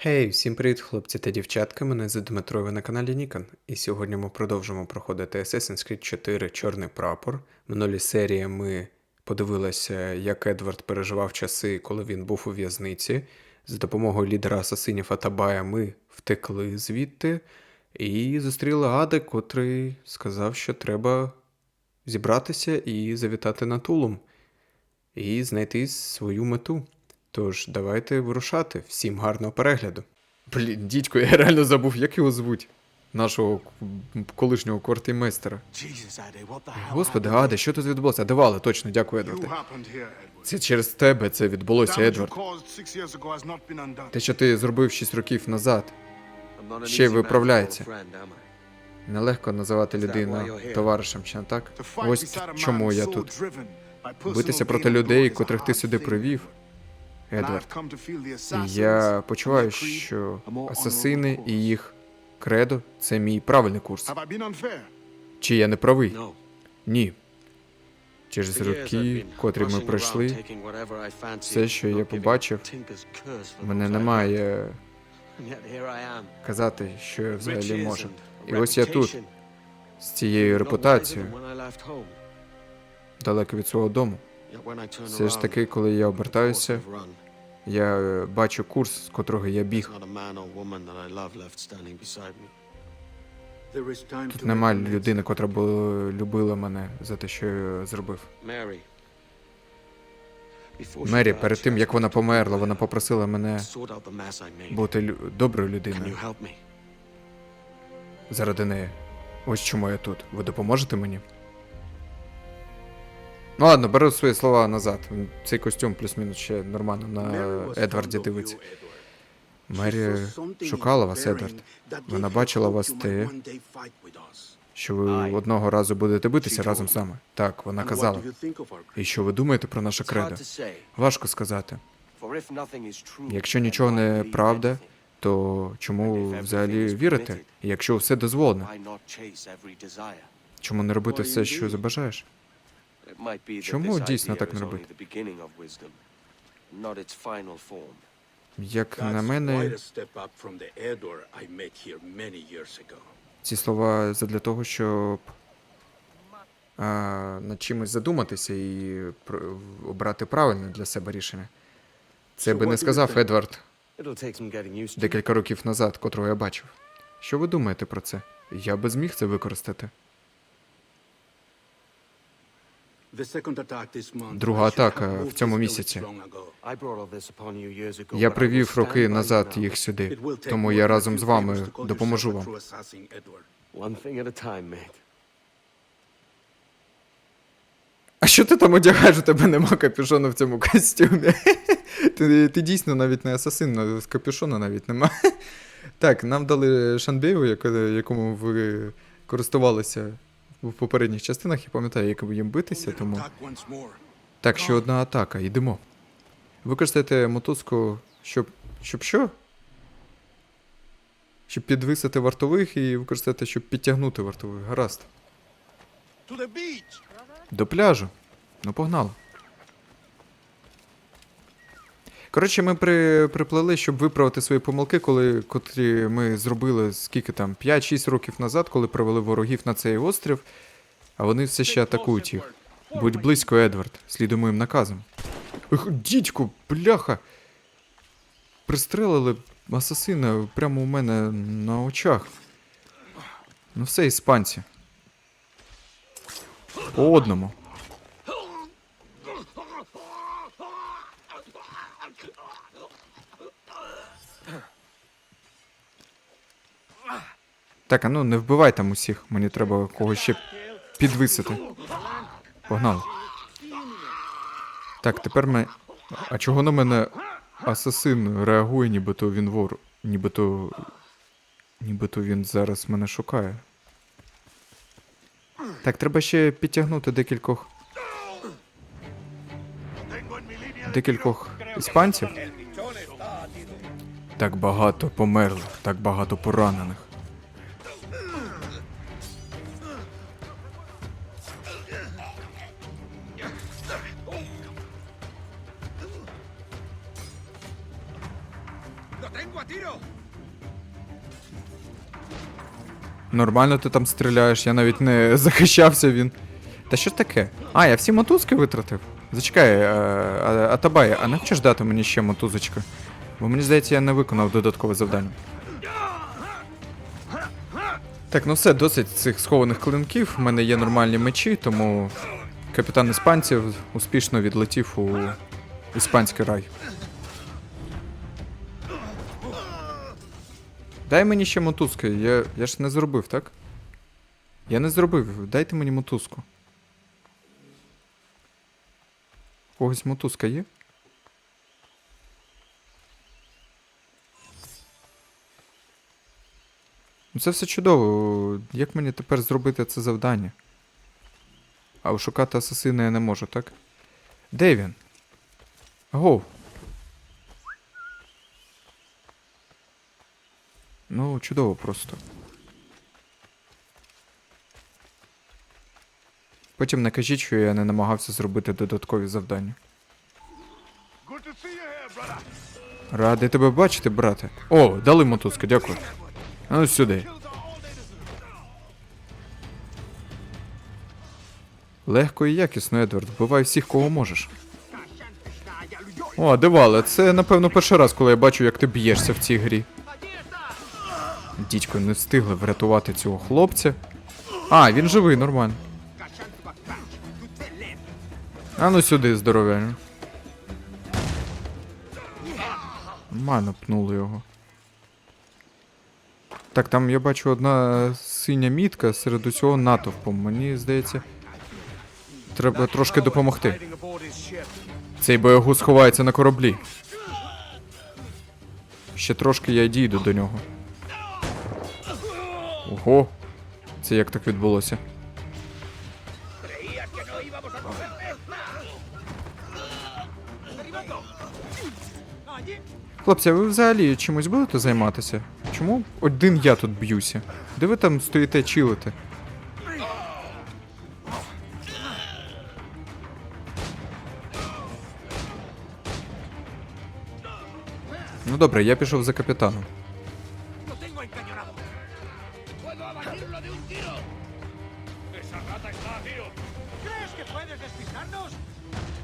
Хей, всім привіт, хлопці та дівчатка. Мене звати Дмитро, ви на каналі Нікон. І сьогодні ми продовжимо проходити Assassin's Creed 4 Чорний прапор. В минулій серії ми подивилися, як Едвард переживав часи, коли він був у в'язниці. За допомогою лідера асасинів Атабая ми втекли звідти і зустріли Ади, котрий сказав, що треба зібратися і завітати на Тулум і знайти свою мету. Тож давайте вирушати. Всім гарного перегляду. Блін, дідько, я реально забув, як його звуть. Нашого колишнього квартирмейстера. Господи. Аде, що тут відбулося? Давали, точно, дякую, Едварде. Це через тебе це відбулося, Едвард. Те, що ти зробив 6 років назад. Ще й виправляється. Нелегко називати людину товаришем, чи не так? Ось чому я тут. Битися проти людей, котрих ти сюди привів, Едвард. І я почуваю, що асасини і їх кредо це мій правильний курс. Чи я не правий? Ні. Через роки, котрі ми пройшли, все, що я побачив, мене немає казати, що я взагалі можу. І ось я тут, з цією репутацією, далеко від свого дому. Все ж таки, коли я обертаюся, я е, бачу курс, з котрого я біг. Тут нема людини, котра б любила мене за те, що я зробив. Мері, перед тим як вона померла, вона попросила мене бути лю- доброю людиною заради неї. Ось чому я тут. Ви допоможете мені? Ну ладно, беру свої слова назад. Цей костюм плюс-мінус ще нормально на Едварді дивиться. Мері шукала вас, Едвард. Вона бачила вас те, що ви одного разу будете битися разом з нами. Так, вона казала. І що ви думаєте про наше кредо? Важко сказати. Якщо нічого не правда, то чому взагалі вірити? Якщо все дозволено, чому не робити все, що забажаєш? It might be that Чому дійсно так не робити? the beginning of wisdom, not its final form. Як на мене, quite a step up from the Edward I met here many years ago. ці слова задля того, щоб а, над чимось задуматися і пр- обрати правильне для себе рішення. Це би не сказав? Едвард декілька років назад, котрого я бачив. Що ви думаєте про це? Я би зміг це використати. Друга атака в цьому місяці. Я привів роки назад їх сюди, тому я разом з вами допоможу вам. А що ти там одягаєш? У тебе нема капюшона в цьому костюмі. ти, ти дійсно навіть не асасин, но з капюшона навіть нема. так, нам дали шанбею, якому ви користувалися в попередніх частинах. Я пам'ятаю, як їм битися, тому. Так, ще одна атака, йдемо. Використайте мотузку, щоб. щоб що? Щоб підвисити вартових і використати, щоб підтягнути вартових. Гаразд. До пляжу. Ну, погнали. Коротше, ми при, приплили, щоб виправити свої помилки, коли, котрі ми зробили скільки там, 5-6 років назад, коли привели ворогів на цей острів, а вони все ще атакують їх. Будь близько, Едвард, слідуй моїм наказом. Ех, дідько, бляха! Пристрелили асасина прямо у мене на очах. Ну все, іспанці. По одному. Так, а ну не вбивай там усіх, мені треба когось ще підвисити. Погнали. Так, тепер ми. А чого на мене асасин реагує, нібито він вор. Нібито. Нібито він зараз мене шукає. Так, треба ще підтягнути декількох. Декількох іспанців. Так багато померло, так багато поранених. Нормально ти там стріляєш, я навіть не захищався він. Та що ж таке? А, я всі мотузки витратив. Зачекай, е, а, Атабай, а не хочеш дати мені ще мотузочку? Бо мені здається, я не виконав додаткове завдання. Так, ну все, досить цих схованих клинків. У мене є нормальні мечі, тому капітан іспанців успішно відлетів у іспанський рай. Дай мені ще мотузки, я, я ж не зробив, так? Я не зробив, дайте мені мотузку. Когось мотузка є? Ну це все чудово. Як мені тепер зробити це завдання? А шукати асасина я не можу, так? Де він? Гоу. Ну, чудово просто. Потім не кажіть, що я не намагався зробити додаткові завдання. Радий тебе бачити, брате. О, дали мотузку, дякую. Ну сюди. Легко і якісно, Едвард. Вбивай всіх, кого можеш. О, Девале, це напевно перший раз, коли я бачу, як ти б'єшся в цій грі. Дідько, не встигли врятувати цього хлопця. А, він живий, нормально. А ну сюди, здоров'я. Нормально пнули його. Так, там я бачу одна синя мітка серед усього натовпу. Мені здається. Треба трошки допомогти. Цей боягуз ховається на кораблі. Ще трошки я дійду до нього. Ого. Це як так відбулося? Хлопці, а ви взагалі чимось будете займатися? Чому один я тут б'юся? Де ви там стоїте чилите? Ну добре, я пішов за капітаном.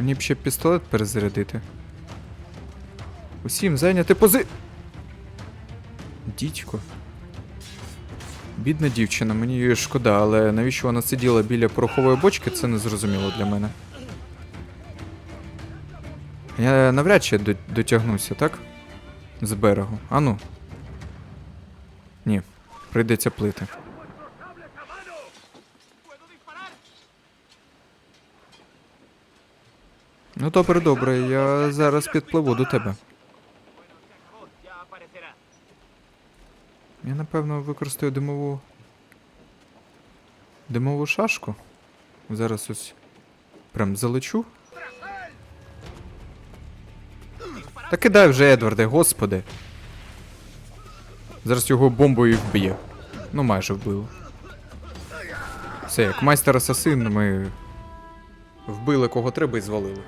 Мені б ще пістолет перезарядити. Усім зайняти пози. Дідько. Бідна дівчина, мені її шкода, але навіщо вона сиділа біля порохової бочки, це не зрозуміло для мене. Я навряд чи дотягнуся, так? З берегу. Ану. Ні, прийдеться плити. Ну добре, добре, я зараз підпливу до тебе. Я напевно використаю димову. Димову шашку. Зараз ось прям залечу. Та кидай вже, Едварде, господи. Зараз його бомбою вб'є. Ну, майже вбило. Все, як майстер асасин, ми вбили кого треба і звалили.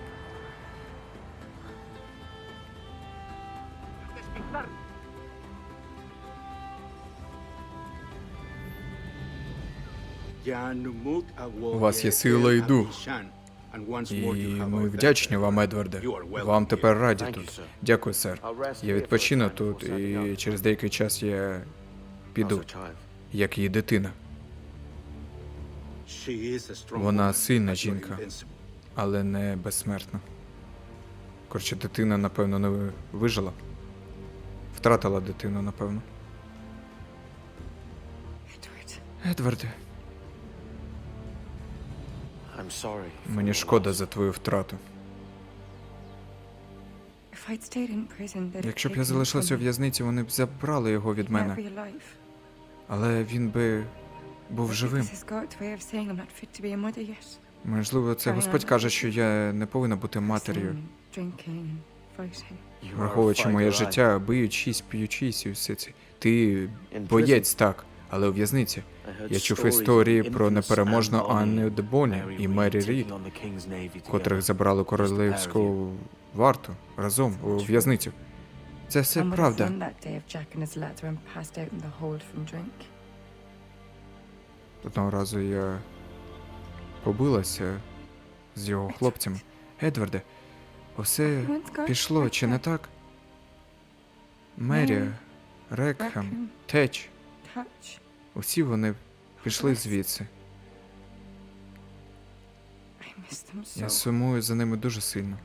У вас є сила і дух. І ми вдячні вам, Едварде. Вам тепер раді тут. Дякую, сер. Я відпочину тут, і через деякий час я піду, як її дитина. Вона сильна жінка, але не безсмертна. Коротше, дитина, напевно, не вижила. Втратила дитину, напевно. Едварде, мені шкода за твою втрату. if I'd stayed in prison, they'd have Якщо б я from в в'язниці, вони б забрали його від мене. Але він би був живим. This is God's way of saying I'm not fit to be a mother yet. Можливо, це Господь каже, що я не повинна бути матір'ю. Враховуючи моє життя, биючись, п'ючись і все це. Ти боєць, так, але у в'язниці. Я чув історії про непереможну Anne Анну Дебоні і Мері Рід, котрих забрали королевську варту разом у в'язницю. Це все правда. Одного разу я побилася з його хлопцями. Едварде, усе пішло, чи не так? Мері, Рекхем, Теч, Touch. Усі вони пішли звідси. Я сумую за ними дуже сильно.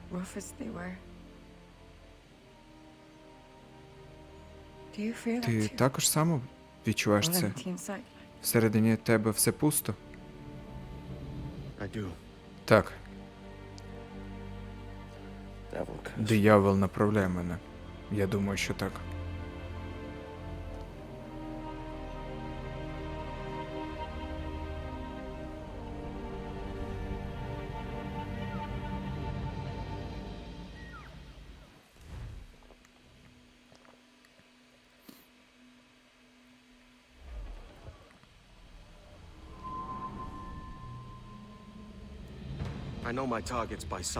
Ти також само відчуваєш це? Всередині тебе все пусто? Так, диявол направляє мене. Я думаю, що так.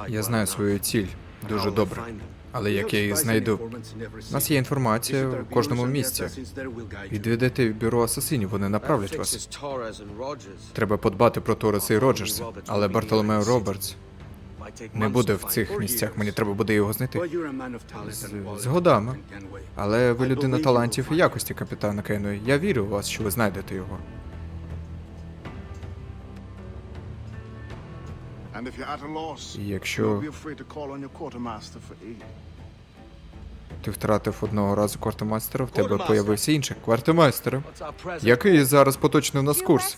Я знаю свою ціль дуже добре. Але як я їх знайду? У нас є інформація в кожному місці. Відведете в бюро асасинів, вони направлять вас. Треба подбати про Тореса і Роджерса, але Бартоломео Робертс не буде в цих місцях. Мені треба буде його знайти. З, з годами. Але ви людина талантів і якості, капітана Кейної. Я вірю у вас, що ви знайдете його. For aid. ти втратив одного разу квартомастера, в тебе появився інший квартомастер. What's our present? Який зараз поточний у нас курс?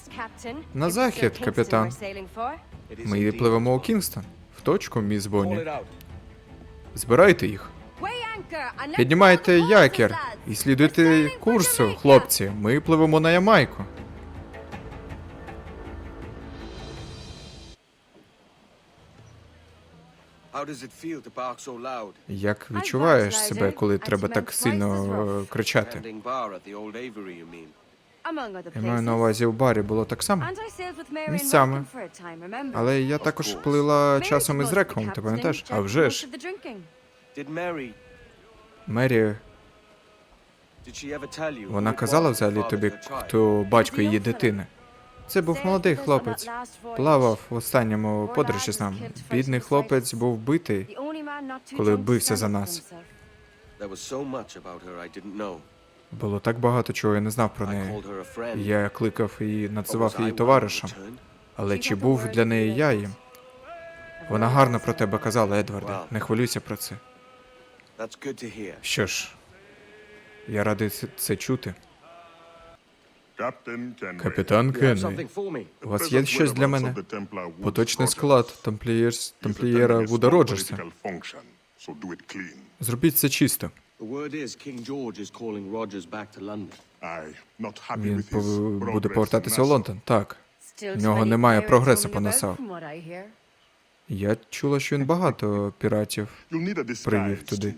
На захід, капітан. we're sailing for? It is Ми пливемо у Кінгстон. В точку, міс Бонні. Збирайте їх. Піднімайте якір і слідуйте курсу, хлопці. Ми пливемо на Ямайку. Як відчуваєш себе, коли треба так сильно е, кричати? Tending bar at the old Avery, you mean? Among other Я маю на увазі у барі було так само. Місцями. Malcolm for a time, remember? Але я також плила часом із Реком, ти пам'ятаєш? А вже ж. Мері, did she ever tell you? who вона казала взагалі тобі, хто батько її дитини. Це був молодий хлопець. Плавав в останньому подорожі з нами. Бідний хлопець був битий. Коли бився за нас. Було так багато чого я не знав про неї. Я кликав і називав її товаришем. Але чи був для неї я їм? Вона гарно про тебе казала, Едварде. Не хвилюйся про це. Що ж, я радий це чути. Капітан me? у вас є щось для мене? Поточний склад тамплієр... тамплієра Вуда Роджерса. Зробіть це чисто. Він буде повертатися у Лондон. Так. В нього немає прогресу по about, НАСА. from what I hear. Я чула, що він багато піратів. Привів туди.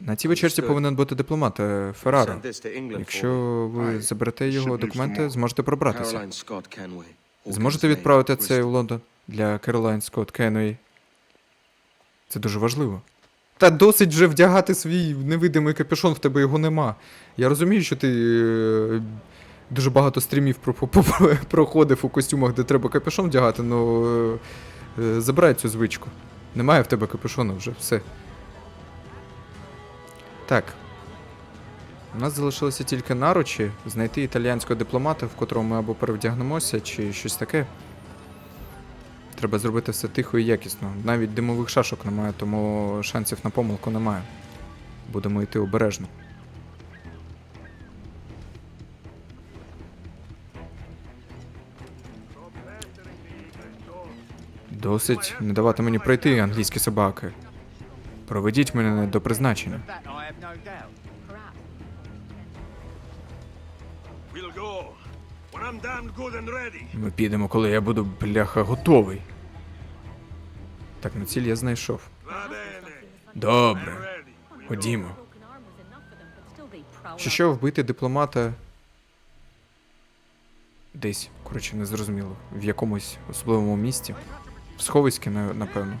На цій вечірці повинен бути дипломат е, Ферраро. Якщо ви заберете його документи, зможете пробратися. Caroline Scott Kenway. Зможете відправити це в Лондон для Керолайн Скотт Кенної. Це дуже важливо. Та досить вже вдягати свій невидимий капюшон, в тебе його нема. Я розумію, що ти е, дуже багато стрімів про- по- по- проходив у костюмах, де треба капюшон вдягати, але забирай цю звичку. Немає в тебе капюшону вже, все. Так. У нас залишилося тільки наручі, знайти італіянського дипломата, в котрому ми або перевдягнемося, чи щось таке. Треба зробити все тихо і якісно. Навіть димових шашок немає, тому шансів на помилку немає. Будемо йти обережно. Досить не давати мені пройти, англійські собаки. Проведіть мене до призначення. Ми підемо, коли я буду, бляха, готовий. Так, на ціль я знайшов. Добре, ходімо. Чи що вбити дипломата десь, коротше, не зрозуміло, в якомусь особливому місті. Сховиськи, на- напевно.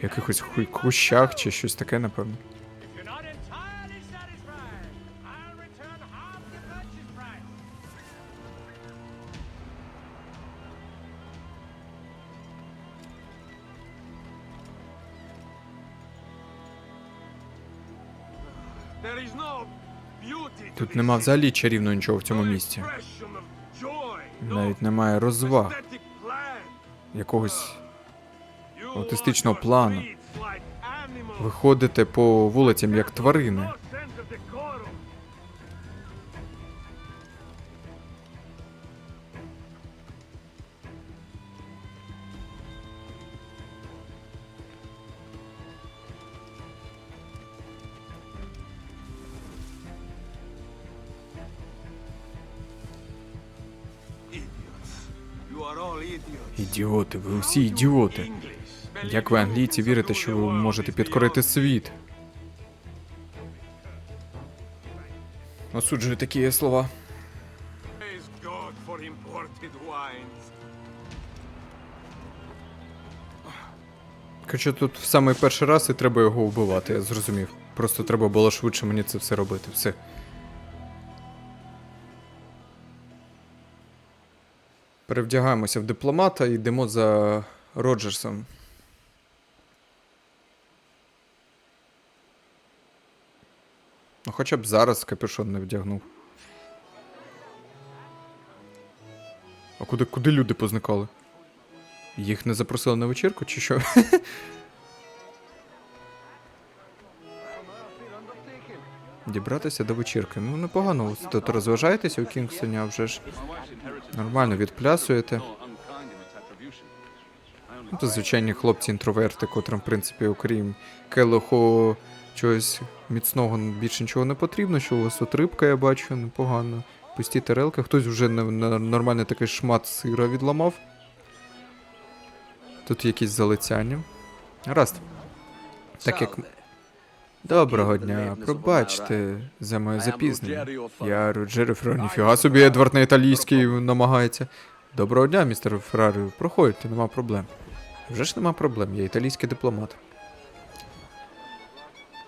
В якихось кущах чи щось таке, напевно. Тут нема взагалі чарівного нічого в цьому no Навіть немає розваг. Якогось аутистичного плану. Ви ходите по вулицям як тварини. Ідіоти, ви усі ідіоти. Як ви, англійці, вірите, що ви можете підкорити світ? Осуджую такі слова. Хоча тут в самий перший раз і треба його вбивати, я зрозумів. Просто треба було швидше мені це все робити. Все. Перевдягаємося в дипломата і йдемо за Роджерсом. Ну, хоча б зараз капюшон не вдягнув. А куди, куди люди позникали? Їх не запросили на вечірку чи що? Дібратися до вечірки. Ну, непогано. Тут розважаєтеся у Кінгстоні, а вже ж нормально відплясуєте. Ну, то звичайні хлопці-інтроверти, котрим, в принципі, окрім келиху чогось міцного більше нічого не потрібно, що у вас тут рибка, я бачу, непогано. Пусті тарелки, хтось вже нормальний такий шмат сира відламав. Тут якісь залицяння. Гаразд. Так як. Доброго дня, пробачте за моє запізнення. Я Роджеро Феррарі. Ніфіга собі, Едвард на італійській намагається. Доброго дня, містер Феррарі. Проходьте, нема проблем. Вже ж нема проблем, я італійський дипломат.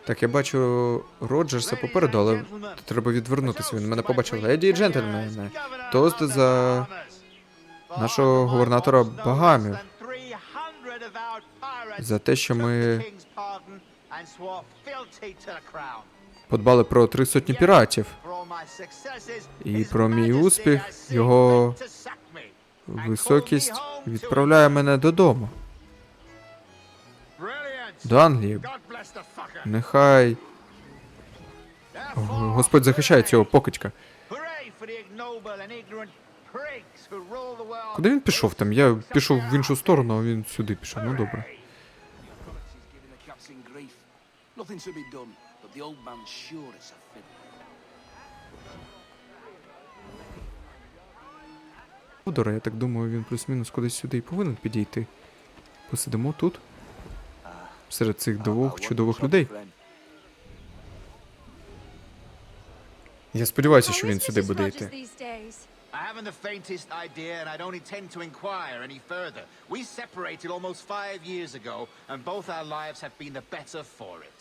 Так, я бачу Роджерса попереду, але треба відвернутися. Він мене побачив. Леді і джентльмени. Тост за нашого губернатора Багамів. За те, що ми подбали про три сотні піратів. І про мій успіх його Високість відправляє мене додому. До Англії. Нехай Господь захищає цього покидька. Куди він пішов там? Я пішов в іншу сторону, а він сюди пішов. Ну добре. Nothing to be done, but the old man's sure it's a fib. Тодора, я так думаю, він плюс-мінус кудись сюди і повинен підійти. Посидимо тут. Серед цих двох чудових людей. Я сподіваюся, що він сюди буде йти. I haven't the faintest idea, and I don't intend to inquire any further. We separated almost five years ago, and both our lives have been the better for it.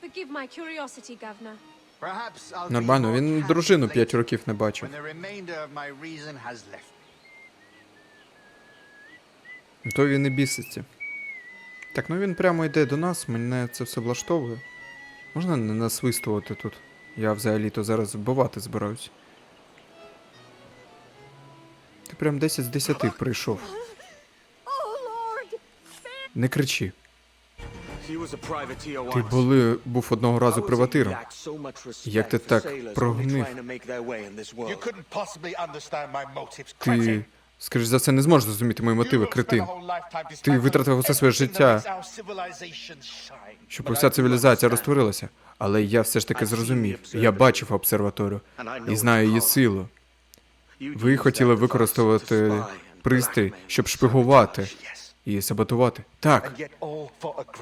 Forgive my curiosity, Governor. Perhaps I'll Нормально, він дружину later, 5 років не бачив. When the remainder of my reason has left me. То він і біситься. Так, ну він прямо йде до нас, мене це все влаштовує. Можна не насвистувати тут? Я взагалі-то зараз вбивати збираюсь. Ти прям 10 з 10 прийшов. Не кричи. Ти були, був одного разу приватиром. Як ти так прогнив? Ти, скоріш за все, не зможеш зрозуміти мої мотиви, кретин. Ти витратив усе своє життя, щоб уся цивілізація розтворилася. Але я все ж таки зрозумів. Я бачив обсерваторію і знаю її силу. Ви хотіли використовувати пристрій, щоб шпигувати і саботувати. Так,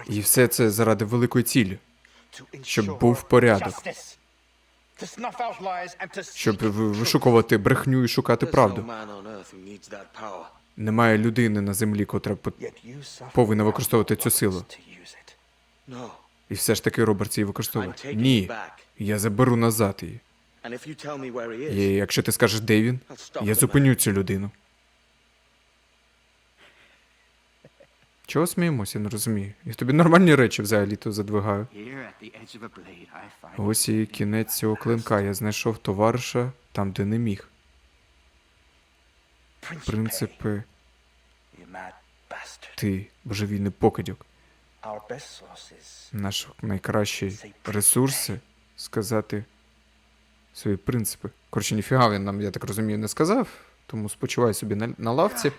і все це заради великої цілі. щоб був порядок. Щоб вишукувати брехню і шукати правду. Немає людини на землі, котра повинна використовувати цю силу. І все ж таки Роберт її використовує. Ні, я заберу назад її. And if you tell me where he is, І якщо ти скажеш, де він, я зупиню цю людину. Чого сміємося, не розумію. Я тобі нормальні речі взагалі то задвигаю. Ось і кінець цього клинка. Я знайшов товариша там, де не міг. Принципи, ти, божевільний покидьок. Our best sources. Наш найкращий ресурси сказати свої принципи. Коротше, ніфіга він нам, я так розумію, не сказав, тому спочивай собі на, на лавці.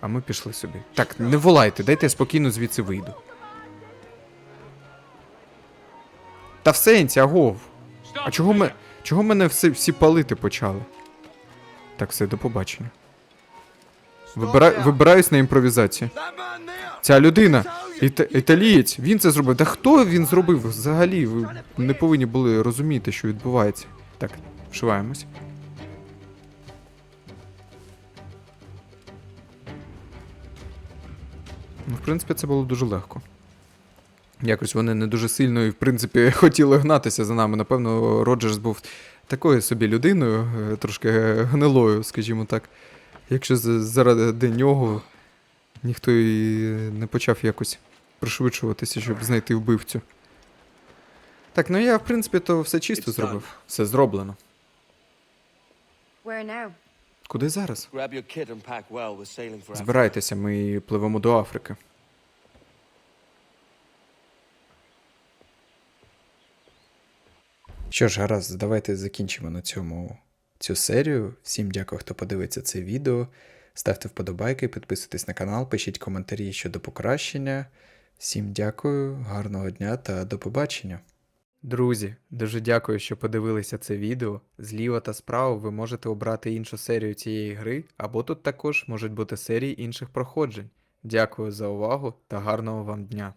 А ми пішли собі. Так, не волайте, дайте я спокійно звідси вийду. Та в сенсі, агов. А чого, ми, чого мене всі, всі палити почали? Так, все, до побачення. Вибира, вибираюсь на імпровізацію. Ця людина, іта, італієць, він це зробив. Та хто він зробив взагалі? Ви не повинні були розуміти, що відбувається. Так, вшиваємось. Ну, в принципі, це було дуже легко. Якось вони не дуже сильно і, в принципі, хотіли гнатися за нами. Напевно, Роджерс був такою собі людиною, е, трошки гнилою, скажімо так. Якщо заради нього ніхто і не почав якось пришвидшуватися, щоб знайти вбивцю. Так, ну я, в принципі, то все чисто зробив. Все зроблено. Куди зараз? Збирайтеся, ми пливемо до Африки. Що ж, гаразд, давайте закінчимо на цьому цю серію. Всім дякую, хто подивиться це відео. Ставте вподобайки, підписуйтесь на канал, пишіть коментарі щодо покращення. Всім дякую, гарного дня та до побачення. Друзі, дуже дякую, що подивилися це відео. Зліва та справа ви можете обрати іншу серію цієї гри, або тут також можуть бути серії інших проходжень. Дякую за увагу та гарного вам дня!